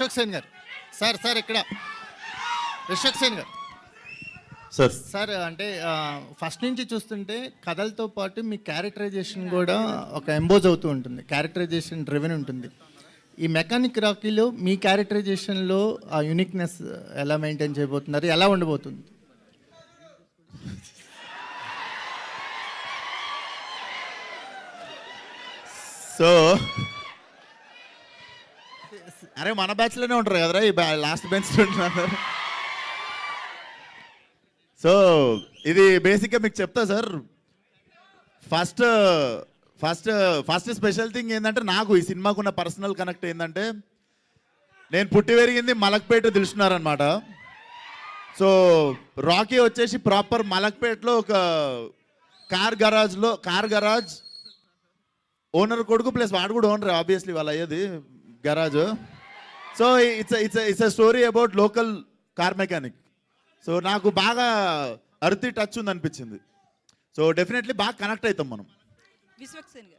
అశోక్ సేన్ గారు. Sir sir ఇక్కడ. అశోక్ సేన్ గారు. సార్. సార్ అంటే ఫస్ట్ నుంచి చూస్తుంటే కథలతో పాటు మీ క్యారెక్టరైజేషన్ కూడా ఒక ఎంబోజ్ అవుతూ ఉంటుంది. క్యారెక్టరైజేషన్ డ్రివెన్ ఉంటుంది. ఈ మెకానిక్ రాకీలో మీ క్యారెక్టరైజేషన్లో ఆ యూనిక్నెస్ ఎలా మెయింటైన్ చేయబోతున్నారు? ఎలా ఉండబోతుంది? సో అరే మన బ్యాచ్లోనే ఉంటారు కదరా ఈ లాస్ట్ బెంచ్ ఉంటున్నారు. సో ఇది బేసిక్గా మీకు చెప్తా sir first first first special thing ఏంటంటే నాకు ఈ సినిమాకున్న పర్సనల్ కనెక్ట్ ఏంటంటే నేను పుట్టి పెరిగింది మలక్పేట తెలుసున్నారనమాట సో రాకీ వచ్చేసి ప్రాపర్ మలక్పేటలో ఒక కార్ గరాజ్లో కార్ గరాజ్ ఓనర్ కొడుకు ప్లస్ వాడు కూడా ఓనర్ ఆబ్వియస్లీ వాళ్ళు అయ్యేది. Garage so it's it's it's a story about local car mechanic so నాకు బాగా అరుతి టచ్ ఉంది అనిపించింది సో డెఫినెట్లీ బాగా కనెక్ట్ అవుతాం మనం.